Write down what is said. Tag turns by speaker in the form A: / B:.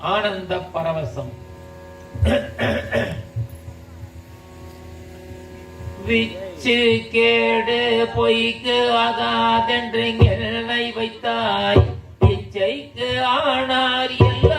A: ஆனந்த பரவசம். விச்சு கேடு பொய்க்கு ஆகாதென்று எல்லை வைத்தாய். இச்சைக்கு ஆனார் எல்